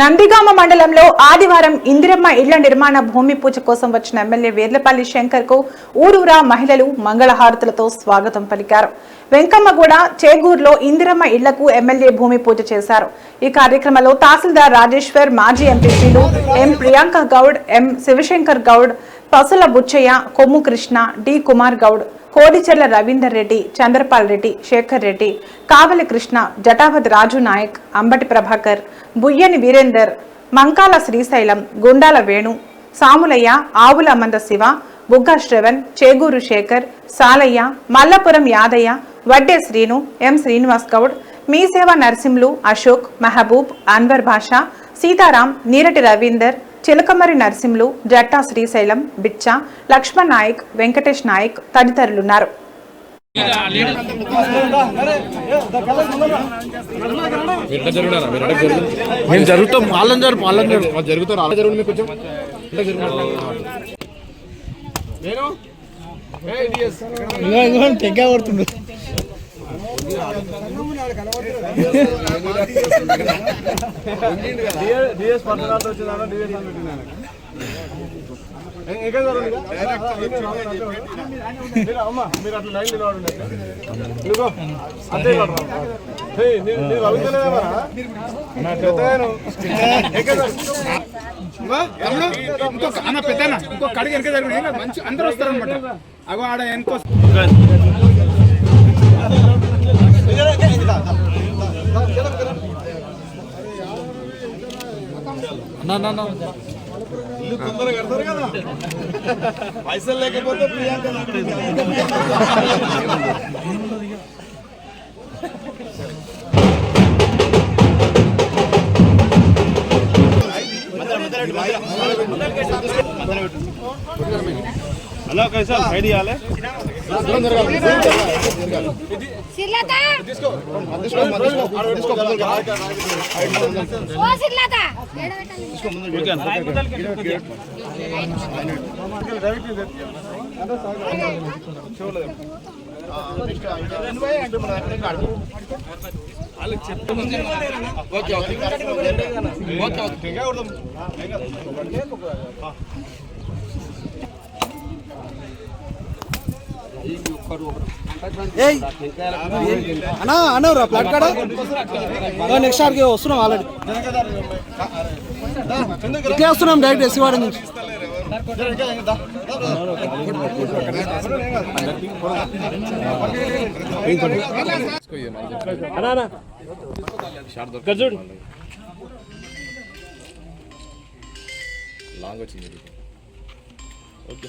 నందిగామ మండలంలో ఆదివారం ఇందిరమ్మ ఇళ్ళ నిర్మాణ భూమి పూజ కోసం వచ్చిన ఎమ్మెల్యే వేర్లపల్లి శంకర్కు ఊరూరా మహిళలు మంగళహారతులతో స్వాగతం పలికారు. వెంకమ్మగూడ చేగూరులో ఇందిరమ్మ ఇళ్ళకు ఎమ్మెల్యే భూమి పూజ చేశారు. ఈ కార్యక్రమంలో తహసీల్దార్ రాజేశ్వర్ మాజీ ఎంపీసీలు M Priyanka Goud M Shivashankar Goud Pasula Buchaiah Kommu Krishna D. Kumar Goud Kodicherla Ravinder Reddy Chandrapal Reddy Shekar Reddy Kavali Krishna Jatavath Raju Naik Ambati Prabhakar Buyyani Veerender Mankala Srisailam Gundala Venu Samulaiah Avula Manda Shiva బుగ్గ శ్రవణ్ చేగూరు శేఖర్ సాలయ్య మల్లపురం యాదయ్య వడ్డే శ్రీను ఎం. శ్రీనివాస్ గౌడ్ మీసేవ నరసింహులు అశోక్ మహబూబ్ అన్వర్ భాషా సీతారాం నీరటి రవీందర్ చిలకమరి నరసింహులు జట్టా శ్రీశైలం బిచ్చా లక్ష్మణ్ నాయక్ వెంకటేష్ నాయక్ తదితరులున్నారు మేము జరుగుతాం వాళ్ళని జరుపు వాళ్ళని జరుపు జరుగుతారు జరుగుతుంది మీకు కొంచెం నేను తెగ్గ డిఎస్ పట్టణాలు వచ్చిందా డిఎస్ అని పెట్టినాను మీరు మీరు అట్లా లైన్ నిలబడండి ఇదిగో అంతే ఇంకొక అన్న పెద్దనా ఇంకొక వెనక మంచి అందరూ వస్తారనమాట అగో ఆడ వెనక ఇల్లు తొందరగా కడతారు కదా. పైసలు లేకపోతే ప్రియాంక హలో కైసా సైడ్ ఇవ్వాలి సిర్లత ఓ సిర్లత ఏయ్ అన్నా అన్నవరా ప్లాట్ కాడ? నెక్స్ట్ ఆడికి వస్తున్నాం ఆల్రెడీ. ఇట్లా వస్తున్నాం డైరెక్ట్ ఎస్సీవాడ నుంచి. లాంగ్ వచ్చింది. ఓకే.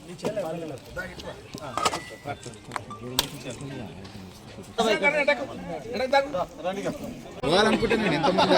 ఎక్కడ నేను ఎంతమంది